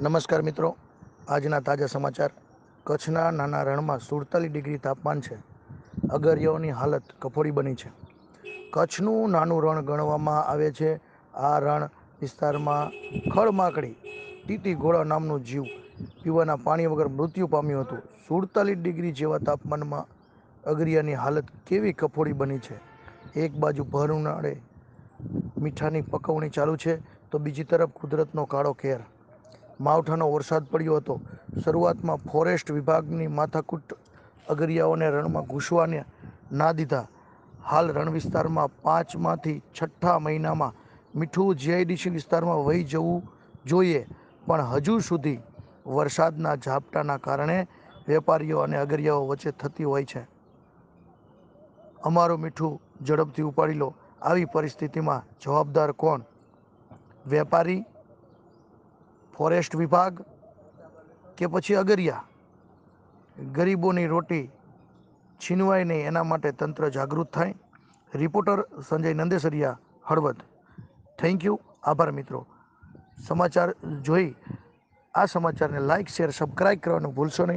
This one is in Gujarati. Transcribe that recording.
નમસ્કાર મિત્રો. આજના તાજા સમાચાર. કચ્છના નાના રણમાં સુડતાલીસ ડિગ્રી તાપમાન છે. અગરિયાઓની હાલત કફોડી બની છે. કચ્છનું નાનું રણ ગણવામાં આવે છે. આ રણ વિસ્તારમાં ખળમાકડી, ટીટી ઘોડા નામનું જીવ, પીવાના પાણી વગર મૃત્યુ પામ્યું હતું. સુડતાલીસ ડિગ્રી જેવા તાપમાનમાં અગરિયાની હાલત કેવી કફોડી બની છે? એક બાજુ ભર ઉનાળે મીઠાની પકવણી ચાલુ છે, તો બીજી તરફ કુદરતનો કાળો કેર. માવઠાનો વરસાદ પડ્યો હતો. શરૂઆતમાં ફોરેસ્ટ વિભાગની માથાકૂટ અગરિયાઓને રણમાં ઘૂસવાને ના દીધા. હાલ રણ વિસ્તારમાં પાંચમાંથી છઠ્ઠા મહિનામાં મીઠું જીઆઈડીસી વિસ્તારમાં વહી જવું જોઈએ, પણ હજુ સુધી વરસાદના ઝાપટાના કારણે વેપારીઓ અને અગરિયાઓ વચ્ચે થતી હોય છે. અમારું મીઠું ઝડપથી ઉપાડી લો. આવી પરિસ્થિતિમાં જવાબદાર કોણ? વેપારી ફોરેસ્ટ વિભાગ કે પછી અગરિયા. ગરીબોની રોટી છીનવાય નહીં એના માટે તંત્ર જાગૃત થાય. Reporter Sanjay Nandesariya, Halvad. Thank you આભાર મિત્રો. સમાચાર જોઈ. આ સમાચારને લાઈક શેર સબસ્ક્રાઈબ કરવાનું ભૂલશો નહીં.